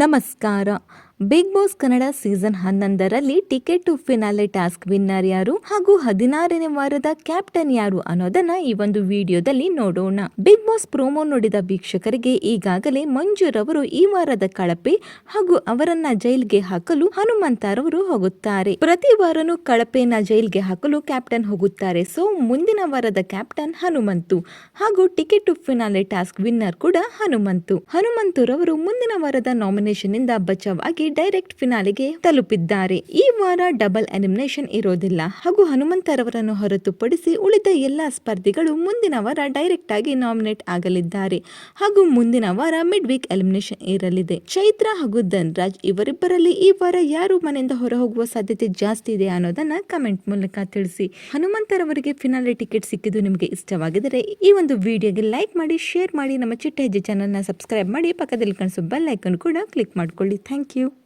ನಮಸ್ಕಾರ. Big boss Kannada season ಹನ್ನೊಂದರಲ್ಲಿ ticket to finale task winner ಯಾರು ಹಾಗೂ ಹದಿನಾರನೇ ವಾರದ ಕ್ಯಾಪ್ಟನ್ ಯಾರು ಅನ್ನೋದನ್ನ ಈ ಒಂದು ವಿಡಿಯೋದಲ್ಲಿ ನೋಡೋಣ. ಬಿಗ್ ಬಾಸ್ ಪ್ರೋಮೋ ನೋಡಿದ ವೀಕ್ಷಕರಿಗೆ ಈಗಾಗಲೇ ಮಂಜುರವರು ಈ ವಾರದ ಕಳಪೆ ಹಾಗೂ ಅವರನ್ನ ಜೈಲ್ಗೆ ಹಾಕಲು ಹನುಮಂತರವರು ಹೋಗುತ್ತಾರೆ. ಪ್ರತಿ ವಾರನೂ ಕಳಪೆಯನ್ನ ಜೈಲ್ಗೆ ಹಾಕಲು ಕ್ಯಾಪ್ಟನ್ ಹೋಗುತ್ತಾರೆ. ಸೊ, ಮುಂದಿನ ವಾರದ ಕ್ಯಾಪ್ಟನ್ ಹನುಮಂತು ಹಾಗೂ ticket to finale task winner ಕೂಡ ಹನುಮಂತು. ಹನುಮಂತುರವರು ಮುಂದಿನ ವಾರದ ನಾಮಿನೇಷನ್ ಇಂದ ಬಚಾವ್ ಆಗಿ ಡೈರೆಕ್ಟ್ ಫಿನಾಲೆಗೆ ತಲುಪಿದ್ದಾರೆ. ಈ ವಾರ ಡಬಲ್ ಎಲಿಮಿನೇಷನ್ ಇರೋದಿಲ್ಲ. ಹಾಗೂ ಹನುಮಂತರವರನ್ನು ಹೊರತುಪಡಿಸಿ ಉಳಿದ ಎಲ್ಲಾ ಸ್ಪರ್ಧಿಗಳು ಮುಂದಿನ ವಾರ ಡೈರೆಕ್ಟ್ ಆಗಿ ನಾಮಿನೇಟ್ ಆಗಲಿದ್ದಾರೆ. ಹಾಗೂ ಮುಂದಿನ ವಾರ ಮಿಡ್ ವೀಕ್ ಎಲಿಮಿನೇಷನ್ ಇರಲಿದೆ. ಚೈತ್ರ ಹಾಗೂ ಧನ್ರಾಜ್ ಇವರಿಬ್ಬರಲ್ಲಿ ಈ ವಾರ ಯಾರು ಮನೆಯಿಂದ ಹೊರ ಹೋಗುವ ಸಾಧ್ಯತೆ ಜಾಸ್ತಿ ಇದೆ ಅನ್ನೋದನ್ನ ಕಮೆಂಟ್ ಮೂಲಕ ತಿಳಿಸಿ. ಹನುಮಂತರವರಿಗೆ ಫಿನಾಲೆ ಟಿಕೆಟ್ ಸಿಕ್ಕಿದ್ದು ನಿಮಗೆ ಇಷ್ಟವಾಗಿದ್ದರೆ ಈ ಒಂದು ವಿಡಿಯೋಗೆ ಲೈಕ್ ಮಾಡಿ, ಶೇರ್ ಮಾಡಿ, ನಮ್ಮ ಚಿಟ್ಟ ಹೆಜ್ಜೆ ಚಾನಲ್ನ ಸಬ್ಸ್ಕ್ರೈಬ್ ಮಾಡಿ, ಪಕ್ಕದಲ್ಲಿ ಕಾಣಿಸೋ ಬೆಲ್ ಐಕನ್ ಕೂಡ ಕ್ಲಿಕ್ ಮಾಡ್ಕೊಳ್ಳಿ. Thank you.